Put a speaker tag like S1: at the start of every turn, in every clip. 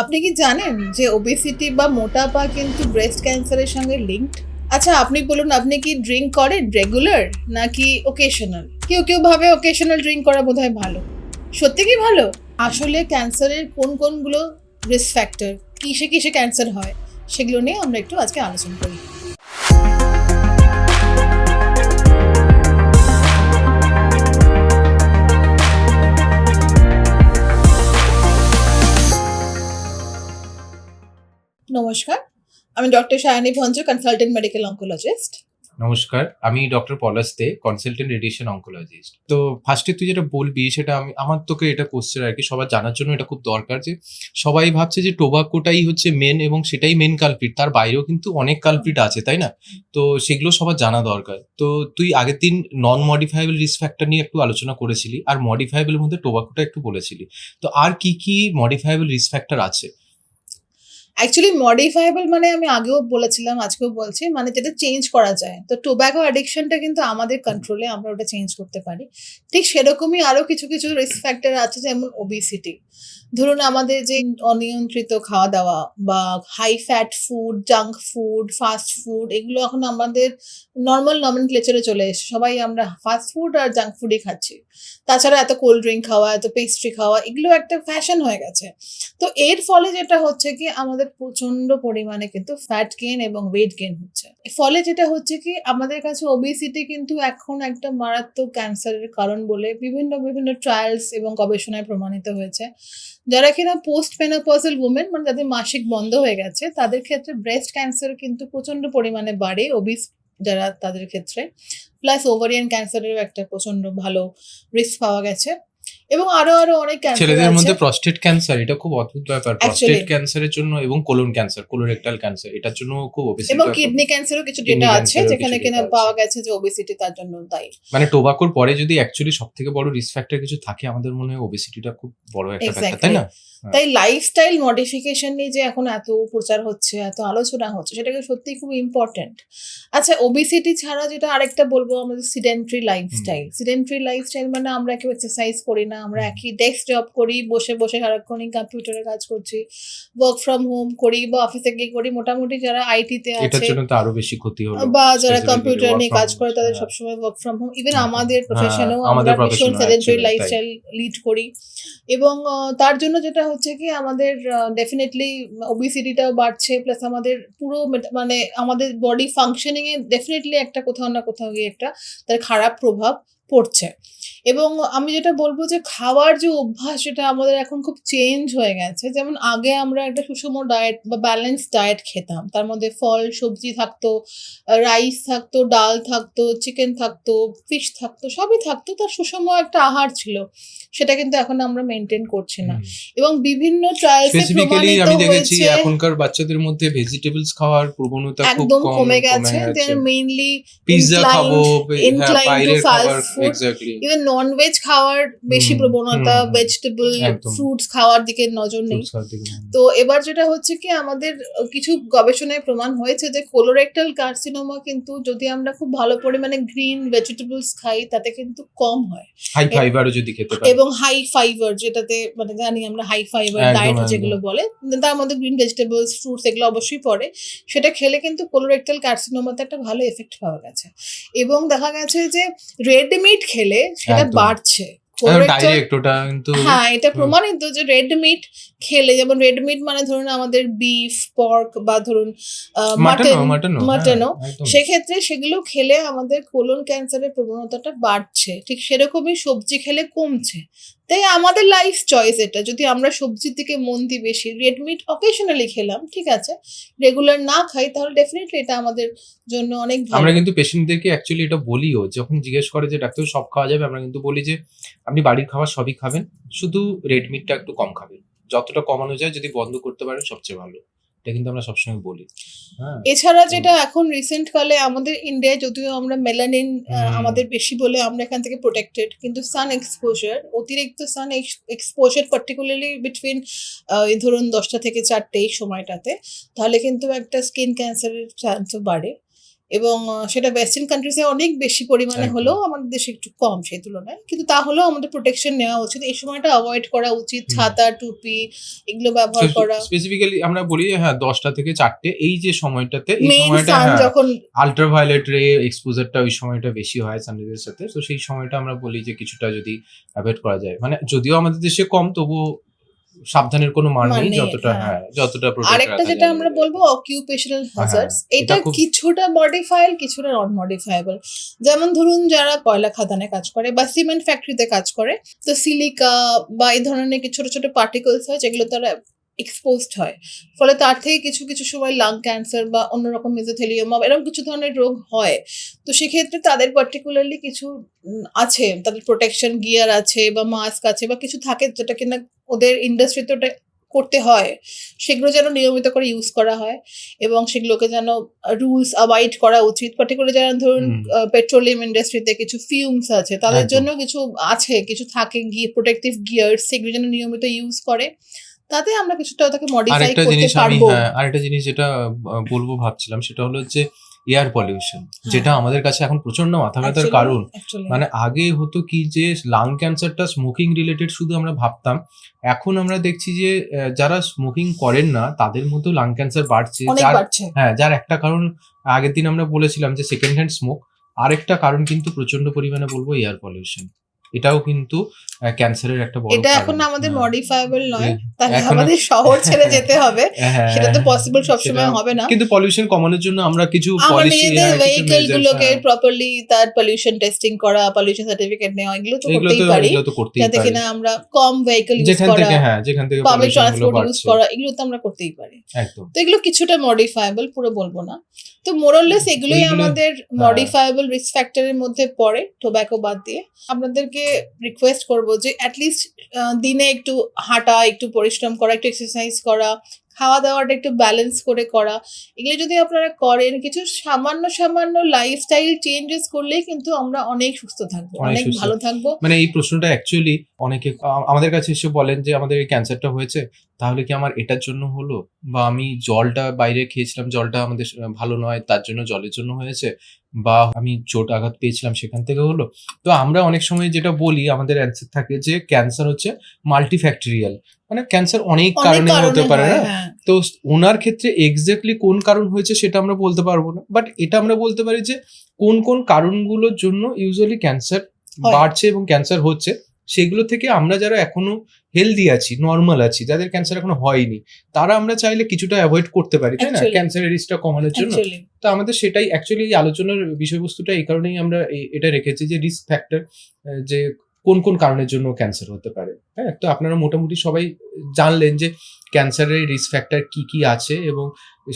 S1: আপনি কি জানেন যে ওবেসিটি বা মোটাপা কিন্তু ব্রেস্ট ক্যান্সারের সঙ্গে লিঙ্কড আচ্ছা আপনি বলুন, আপনি কি ড্রিঙ্ক করেন রেগুলার নাকি ওকেশনাল কেউ কেউ ভাবে ওকেশনাল ড্রিঙ্ক করা বোধ হয় ভালো। সত্যি কি ভালো? আসলে ক্যান্সারের কোন কোনগুলো রিস্ক ফ্যাক্টর কিসে কিসে ক্যান্সার হয়? সেগুলো নিয়ে আমরা একটু আজকে আলোচনা করি। নমস্কার, আমি doctor Sayani Bhanja consultant medical oncologist
S2: নমস্কার, আমি doctor Palash De consultant radiation oncologist তো ফার্স্টে তুই যেটা বলবি, সেটা আমি, আমার তোকে এটা কোশ্চেন আর কি, সবার জানার জন্য এটা খুব দরকার যে, সবাই ভাবছে যে টোবাকোটাই হচ্ছে মেন এবং সেটাই মেন কালপিট তার বাইরেও কিন্তু অনেক কালপিট আছে, তাই না? তো সেগুলো সবার জানা দরকার। তো তুই আগের দিন নন মডিফাইবল রিস্ক ফ্যাক্টর নিয়ে একটু আলোচনা করেছিলি, আর মডিফাইবলের মধ্যে টোবাকোটা একটু বলেছিলি। তো আর কি কি মডিফাইবল রিস্ক ফ্যাক্টর আছে?
S1: অ্যাকচুয়ালি মডিফাইবল মানে আমি আগেও বলেছিলাম, আজকেও বলছি মানে যেটা চেঞ্জ করা যায়। তো টোব্যাকো অ্যাডিকশনটা কিন্তু আমাদের কন্ট্রোলে আমরা ওটা চেঞ্জ করতে পারি। ঠিক সেরকমই আরও কিছু কিছু রিস্ক ফ্যাক্টর আছে যেমন ওবিসিটি ধরুন আমাদের যে অনিয়ন্ত্রিত খাওয়া দাওয়া বা high fat food junk food fast food এগুলো এখন আমাদের নর্মাল নর্মাল ক্লেচারে চলে এসে সবাই আমরা ফাস্ট ফুড আর জাঙ্ক ফুডই খাচ্ছি। তাছাড়া এত কোল্ড ড্রিঙ্ক খাওয়া, এত পেস্ট্রি খাওয়া, এগুলো একটা ফ্যাশন হয়ে গেছে। তো এর ফলে যেটা হচ্ছে কি, আমাদের প্রচণ্ড পরিমাণে কিন্তু ফ্যাট গেন এবং ওয়েট গেন হচ্ছে। ফলে যেটা হচ্ছে কি, আমাদের কাছে ওবিসিটি কিন্তু এখন একটা মারাত্মক ক্যান্সারের কারণ বলে বিভিন্ন বিভিন্ন ট্রায়ালস এবং গবেষণায় প্রমাণিত হয়েছে। যারা কিনা পোস্ট পেনোপজাল উমেন মানে যাদের মাসিক বন্ধ হয়ে গেছে, তাদের ক্ষেত্রে ব্রেস্ট ক্যান্সার কিন্তু প্রচণ্ড পরিমাণে বাড়ে ওবিস যারা তাদের ক্ষেত্রে। প্লাস ওভারিয়ান ক্যান্সারেরও একটা প্রচণ্ড ভালো রিস্ক পাওয়া গেছে। এবং আরও আরও অনেক ক্যান্সার
S2: ছেলেদের মধ্যে প্রস্টেট ক্যান্সার এটা খুব অদ্ভুত ব্যাপার। প্রস্টেট ক্যান্সারের জন্য এবং কোলন ক্যান্সার কোলোরেক্টাল ক্যান্সার এটার জন্য খুব ওবেসিটি
S1: এবং কিডনি ক্যান্সারও কিছু ডেটা আছে যেখানে কিনা পাওয়া গেছে যে ওবেসিটি তার জন্য দায়ী।
S2: মানে টোবাকোর পরে যদি অ্যাকচুয়ালি সব থেকে বড় রিস্ক ফ্যাক্টর কিছু থাকে আমাদের মনে হয় ওবেসিটিটা খুব বড় একটা ফ্যাক্টর তাই না।
S1: তাই লাইফস্টাইল মডিফিকেশন নিয়ে যে এখন এত প্রচার হচ্ছে এত আলোচনা হচ্ছে সেটাকে সত্যি খুব ইম্পর্টেন্ট আচ্ছা ওবিসিটি ছাড়া যেটা আরেকটা বলব আমাদের সিডেন্টারি লাইফস্টাইল সিডেন্টারি লাইফস্টাইল মানে আমরা কেউ এক্সারসাইজ করি না আমরা একই ডেস্ক জব করি বসে বসে সারাক্ষণই কম্পিউটারে কাজ করছি ওয়ার্ক ফ্রম হোম করি বা অফিসে গিয়ে করি। মোটামুটি যারা আইটিতে আছে
S2: আরও বেশি ক্ষতি হলো।
S1: বা যারা কম্পিউটার নিয়ে কাজ করে তাদের
S2: হ্যাঁ।
S1: সবসময় ওয়ার্ক ফ্রম হোম ইভেন
S2: হ্যাঁ,
S1: আমাদের
S2: হ্যাঁ,
S1: প্রফেশনেও আমরা ভীষণ সেডেন্টারি। লাইফস্টাইল লিড করি। এবং তার জন্য যেটা হচ্ছে কি আমাদের ডেফিনেটলি ওবিসিটিটাও বাড়ছে প্লাস আমাদের পুরো মানে আমাদের বডি ফাংশনিং এ ডেফিনেটলি একটা কোথাও না কোথাও গিয়ে একটা তার খারাপ প্রভাব পড়ছে। এবং আমি যেটা বলব যে খাওয়ার যে অভ্যাস, সেটা আমাদের এখন খুব চেঞ্জ হয়ে গেছে। যেমন আগে আমরা একটা সুষম ডায়েট বা ব্যালেন্স ডায়েট খেতাম। তার মধ্যে ফল, সবজি থাকতো রাইস থাকতো, ডাল থাকতো চিকেন থাকতো ফিশ থাকতো, সবই থাকতো। তার সুষম একটা আহার ছিল। সেটা কিন্তু এখন আমরা মেনটেন করছি না। এবং বিভিন্ন ট্রায়ালসে
S2: স্পেসিফিক্যালি আমি দেখেছি এখনকার বাচ্চাদের মধ্যে ভেজিটেবলস খাওয়ার প্রবণতা খুব
S1: একদম
S2: কমে
S1: গেছে। দে আর মেইনলি
S2: পিৎজা খাব হ্যাঁ
S1: ইভেন নন ভেজ খাওয়ার বেশি প্রবণতা। ভেজিটেবল ফ্রুটস খাওয়ার দিকে নজর নেই। তো এবার যেটা হচ্ছে কি আমাদের কিছু গবেষণায় প্রমাণ হয়েছে যে কোলোরেক্টাল কার্সিনোমা কিন্তু যদি আমরা খুব ভালো পরিমাণে গ্রিন ভেজিটেবলস খাই তাতে কিন্তু কম হয়।
S2: হাই ফাইবারও যদি খেতে পারি।
S1: এবং হাই ফাইবার যেটাতে মানে জানি আমরা হাই ফাইবার ডায়েট যেগুলো বলে তার মধ্যে গ্রিন ভেজিটেবলস ফ্রুটস এগুলো অবশ্যই পড়ে। সেটা খেলে কিন্তু কোলোরেক্টাল কার্সিনোমাতে একটা ভালো এফেক্ট পাওয়া গেছে। এবং দেখা গেছে যে রেড মিট খেলে সেটা বাড়ছে।
S2: ডাইরেক্ট ওটা কিন্তু
S1: হ্যাঁ এটা প্রমাণিত যে রেড মিট খেলে যেমন রেড মিট মানে ধরুন আমাদের বিফ পর্ক বা ধরুন মাটন
S2: মাটনও মাটনও
S1: মাটনও
S2: হ্যাঁ, একদম।
S1: সেক্ষেত্রে সেগুলো খেলে আমাদের কোলন ক্যান্সারের প্রবণতাটা বাড়ছে। ঠিক সেরকমই সবজি খেলে কমছে। তাই আমাদের লাইফ চয়েস এটা। যদি আমরা সবজির দিকে মন দিই বেশি রেডমিট অকেশনালি খেলাম, ঠিক আছে? রেগুলার না খাই, তাহলে ডেফিনেটলি এটা আমাদের জন্য অনেক
S2: আমরা কিন্তু পেশেন্টদেরকে অ্যাকচুয়ালি এটা বলিও, যখন জিজ্ঞেস করে যে, ডাক্তার, সব খাওয়া যাবে? আমরা কিন্তু বলি যে, আপনি বাড়ির খাবার সবই খাবেন, শুধু রেড মিটটা একটু কম খাবেন। যতটা কমানো যায়, যদি বন্ধ করতে পারেন, সবচেয়ে ভালো। এটা কিন্তু আমরা সবসময় বলি। হ্যাঁ।
S1: এছাড়া যেটা এখন রিসেন্ট কালে আমাদের ইন্ডিয়ায় যদিও আমরা মেলানিন। আমাদের বেশি বলে আমরা এখান থেকে প্রোটেক্টেড কিন্তু সান এক্সপোজার অতিরিক্ত সান এক্সপোজার পার্টিকুলারলি বিটুইন ধরুন দশটা থেকে চারটে এই সময়টাতে তাহলে কিন্তু একটা স্কিন ক্যান্সারের চান্সও বাড়ে। এবং সেটা ওয়েস্টার্ন কান্ট্রিজে অনেক বেশি পরিমাণে। হলেও আমাদের দেশে একটু কম সেই তুলনায়। কিন্তু তাহলেও আমাদের প্রোটেকশন নেওয়া উচিত। এই সময়টা অ্যাভয়েড করা উচিত। ছাতা টুপি এগুলো ব্যবহার করা।
S2: স্পেসিফিক্যালি আমরা বলি হ্যাঁ দশটা থেকে চারটে এই যে সময়টাতে এই সময়টা হ্যাঁ
S1: যখন
S2: আল্ট্রাভায়োলেট রে এক্সপোজারটা ওই সময়টা বেশি হয় সানরাইজের সাথে। তো সেই সময়টা আমরা বলি যে কিছুটা যদি অ্যাভয়েড করা যায়। মানে যদিও আমাদের দেশে কম তবুও সাবধানের কোনো মান
S1: মান
S2: নেই
S1: নেই,
S2: যতটা
S1: হ্যাঁ।
S2: হ্যাঁ যতটা
S1: আরেকটা যেটা আমরা বলব অকিউপেশনাল হ্যাজার্ডস
S2: হ্যাঁ,
S1: এটা
S2: এটা
S1: কিছুটা মডিফাইল কিছুটা নন মডিফাইবল যেমন ধরুন যারা কয়লা খাদানে কাজ করে বা সিমেন্ট ফ্যাক্টরিতে কাজ করে তো সিলিকা বা এই ধরনের কিছু ছোট ছোট পার্টিকলস হয় যেগুলো তারা এক্সপোজড হয়। ফলে তার থেকে কিছু কিছু সময় লাং ক্যান্সার বা অন্যরকম মেজোথেলিওমা এরকম কিছু ধরনের রোগ হয়। তো সেক্ষেত্রে তাদের পার্টিকুলারলি কিছু আছে তাদের প্রোটেকশন গিয়ার আছে বা মাস্ক আছে বা কিছু থাকে যেটা কিনা ওদের ইন্ডাস্ট্রিতে ওটা করতে হয়। সেগুলো যেন নিয়মিত করে ইউজ করা হয় এবং সেগুলোকে যেন রুলস অ্যাভয়েড করা উচিত। পার্টিকুলার যেন ধরুন পেট্রোলিয়াম ইন্ডাস্ট্রিতে কিছু ফিউমস আছে তাদের জন্য কিছু আছে কিছু থাকে গিয়ে প্রোটেক্টিভ গিয়ার সেগুলো যেন নিয়মিত ইউজ করে। তাতে আমরা কিছুটা ওটাকে মডিফাই
S2: আরেকটা
S1: করতে
S2: জিনিস আমি হ্যাঁ আরেকটা জিনিস যেটা বলব ভাবছিলাম সেটা হলো যে এয়ার পলিউশন যেটা আমাদের কাছে এখন প্রচণ্ড মাথা ব্যথার কারণ। মানে আগে হতো কি যে লাং ক্যান্সারটা স্মোকিং রিলেটেড শুধু আমরা ভাবতাম এখন আমরা দেখছি যে যারা স্মোকিং করেন না তাদের মধ্যেও লাং ক্যান্সার বাড়ছে। যার হ্যাঁ যার একটা কারণ আগের দিন আমরা বলেছিলাম যে সেকেন্ড হ্যান্ড স্মোক আরেকটা কারণ কিন্তু প্রচণ্ড পরিমাণে বলব এয়ার পলিউশন এটাও কিন্তু ক্যান্সারের একটা বড়
S1: এটা এখন আমাদের
S2: হ্যাঁ।
S1: মডিফাইবল নয়
S2: এ-
S1: তাহলে আমাদের শহর ছেড়ে যেতে হবে।
S2: হ্যাঁ,
S1: সেটা তো পসিবল সবসময়
S2: সেটা-
S1: হবে। না।
S2: কিন্তু পলিউশন কমানোর জন্য আমরা কিছু পলিসি
S1: ভেহিকেল গুলোকে প্রপারলি তার পলিউশন টেস্টিং করা পলিউশন সার্টিফিকেট নেওয়া এগুলো তো করতেই পারি।
S2: এগুলো তো করতেই
S1: যাতে কিনা আমরা কম ভেহিকল ইউজ করা
S2: থেকে হ্যাঁ যেখান থেকে
S1: পাবলিক ট্রান্সপোর্ট ইউজ করা এগুলো তো আমরা করতেই পারি।
S2: একদম।
S1: তো এগুলো কিছুটা মডিফাইবল পুরো বলব না। তো মোরললেস এগুলোই আমাদের মডিফাইবল রিস্ক ফ্যাক্টরের মধ্যে পড়ে টোব্যাকো বাদ দিয়ে। আপনাদেরকে রিকোয়েস্ট করব যে অ্যাটলিস্ট দিনে একটু হাঁটা একটু পরিশ্রম করা একটু এক্সারসাইজ করা খাওয়া দাওয়াটা একটু ব্যালেন্স করে করা। এগুলো যদি আপনারা করেন কিছু সামান্য সামান্য লাইফস্টাইল চেঞ্জেস করলেই কিন্তু আমরা অনেক সুস্থ থাকব
S2: অনেক।
S1: ভালো থাকব।
S2: মানে এই প্রশ্নটা অ্যাকচুয়ালি অনেকে আমাদের কাছে এসে বলেন যে আমাদের এই ক্যান্সারটা হয়েছে তাহলে কি আমার এটার জন্য হলো? বা আমি জলটা বাইরে খেয়েছিলাম জলটা আমাদের ভালো নয় তার জন্য জলের জন্য হয়েছে বা আমি চোট আঘাত পেয়েছিলাম সেখান থেকে হলো? তো আমরা অনেক সময় যেটা বলি আমাদের অ্যান্সার থাকে যে ক্যান্সার হচ্ছে মাল্টিফ্যাক্টরিয়াল মানে ক্যান্সার অনেক কারণে হতে পারে না?
S1: হ্যাঁ।
S2: তো ওনার ক্ষেত্রে এক্স্যাক্টলি কোন কারণ হয়েছে সেটা আমরা বলতে পারব না। বাট এটা আমরা বলতে পারি যে কোন কোন কারণগুলোর জন্য ইউজুয়ালি ক্যান্সার বাড়ছে এবং ক্যান্সার হচ্ছে সেগুলো থেকে আমরা যারা এখনও হেলদি আছি নর্মাল আছি যাদের ক্যান্সার এখনও হয়নি তারা আমরা চাইলে কিছুটা অ্যাভয়েড করতে পারি তাই না. ক্যান্সারের রিস্কটা কমানোর জন্য। তো আমাদের সেটাই অ্যাকচুয়ালি এই আলোচনার বিষয়বস্তুটা এই কারণেই আমরা এটা রেখেছি যে রিস্ক ফ্যাক্টর যে কোন কোন কারণের জন্য ক্যান্সার হতে পারে হ্যাঁ? তো আপনারা মোটামুটি সবাই জানলেন যে ক্যান্সারের রিস্ক ফ্যাক্টর কি কি আছে এবং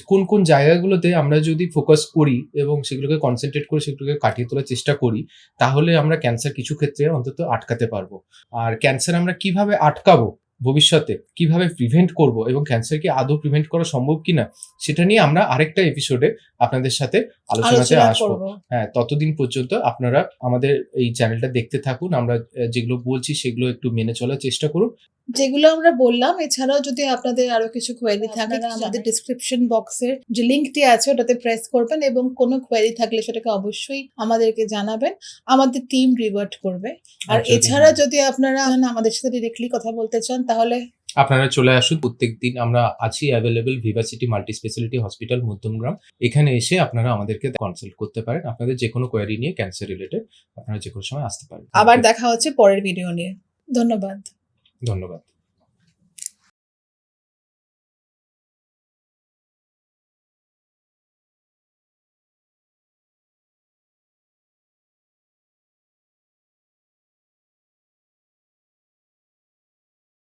S2: কোন কোন জায়গাগুলোতে আমরা যদি ফোকাস করি এবং সেগুলোকে কনসেন্ট্রেট করে সেগুলোকে কাটিয়ে তোলার চেষ্টা করি, তাহলে আমরা ক্যান্সার কিছু ক্ষেত্রে অন্তত আটকাতে পারব। আর ক্যান্সার আমরা কীভাবে আটকাবো? ভবিষ্যতে কীভাবে প্রিভেন্ট করব এবং ক্যান্সারকে আদৌ প্রিভেন্ট করা সম্ভব কিনা সেটা নিয়ে আমরা আরেকটা এপিসোডে আপনাদের সাথে আলোচনাতে
S1: আলোচনা
S2: আসব। হ্যাঁ ততদিন পর্যন্ত আপনারা আমাদের এই চ্যানেলটা দেখতে থাকুন। আমরা যেগুলো বলছি সেগুলো একটু মেনে চলার চেষ্টা করুন।
S1: যেগুলো আমরা বললাম এছাড়াও যদি আপনাদের আরও কিছু কোয়েরি থাকে আমাদের ডিসক্রিপশন বক্সের যে লিঙ্কটি আছে ওটাতে প্রেস করবেন এবং কোনো কোয়েরি থাকলে সেটাকে অবশ্যই আমাদেরকে জানাবেন। আমাদের টিম রিভার্ট করবে। আর এছাড়া
S2: হ্যাঁ,
S1: যদি আপনারা আমাদের সাথে ডিরেক্টলি কথা বলতে চান তাহলে
S2: আপনারা চলে আসুন। প্রত্যেক দিন আমরা আছি available Vivacity multi specialty hospital Madhyamgram. এখানে এসে আপনারা আমাদেরকে কনসাল্ট করতে পারেন। আপনাদের যে কোনো কোয়ারি নিয়ে ক্যান্সার রিলেটেড আপনারা যে কোনো সময় আসতে পারেন।
S1: আবার দেখা হচ্ছে পরের ভিডিও নিয়ে। ধন্যবাদ।
S2: ধন্যবাদ।